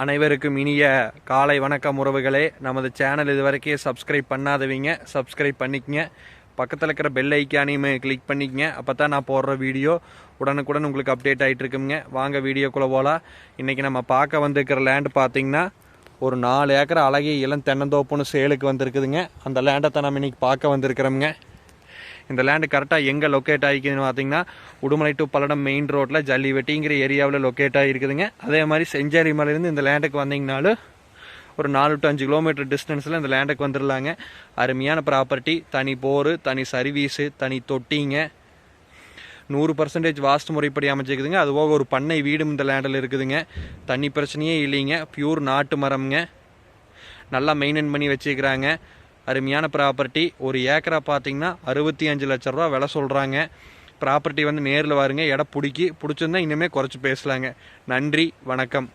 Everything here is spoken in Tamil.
அனைவருக்கும் இனிய காலை வணக்கம் உறவுகளே. நமது சேனல் இது வரைக்கும் சப்ஸ்கிரைப் பண்ணாதவங்க. சப்ஸ்கிரைப் பண்ணிக்கங்க. பக்கத்தில் இருக்கிற பெல் ஐக்கானையுமே கிளிக் பண்ணிக்கங்க. அப்போ தான் நான் போடுற வீடியோ உடனுக்குடன் உங்களுக்கு அப்டேட் ஆகிட்டு இருக்குங்க. வாங்க வீடியோக்குள்ளே போகலாம் இன்றைக்கி நம்ம பார்க்க வந்திருக்கிற லேண்ட் பார்த்தீங்கன்னா ஒரு நாலு ஏக்கர் அழகிய இளம் தென்னந்தோப்புன்னு சேலுக்கு வந்திருக்குதுங்க. அந்த லேண்டை தான் நம்ம இன்றைக்கி பார்க்க வந்திருக்கிறோமுங்க. இந்த லேண்டு கரெக்டாக எங்கே லொக்கேட் ஆகிக்குதுன்னு பார்த்தீங்கன்னா உடுமலை டு பல்லடம் மெயின் ரோட்டில் ஜல்லிவெட்டிங்கிற ஏரியாவில் லொக்கேட் ஆகிருக்குதுங்க. அதே மாதிரி செஞ்சேரி மலையிலேருந்து இந்த லேண்டுக்கு வந்தீங்கனாலும் ஒரு நாலு டு அஞ்சு கிலோமீட்டர் டிஸ்டன்ஸில் இந்த லேண்டுக்கு வந்துடலாங்க அருமையான ப்ராப்பர்ட்டி தனி போர் தனி சர்வீஸு தனி தொட்டிங்க. நூறு பர்சன்டேஜ் வாஸ்து முறைப்படி அமைச்சிருக்குதுங்க அதுபோக ஒரு பண்ணை வீடும் இந்த லேண்டில் இருக்குதுங்க. தண்ணி பிரச்சனையே இல்லைங்க. பியூர் நாட்டு மரம்ங்க. நல்லா மெயின்டைன் பண்ணி வச்சுக்கிறாங்க அருமையான ப்ராப்பர்ட்டி ஒரு ஏக்கரா பார்த்தீங்கன்னா அறுபத்தி அஞ்சு லட்ச ரூபா விலை சொல்கிறாங்க ப்ராப்பர்ட்டி வந்து நேரில் வாருங்க இடம் பிடிக்கி பிடிச்சிருந்தா இன்னுமே குறைச்சி பேசலாங்க. நன்றி வணக்கம்.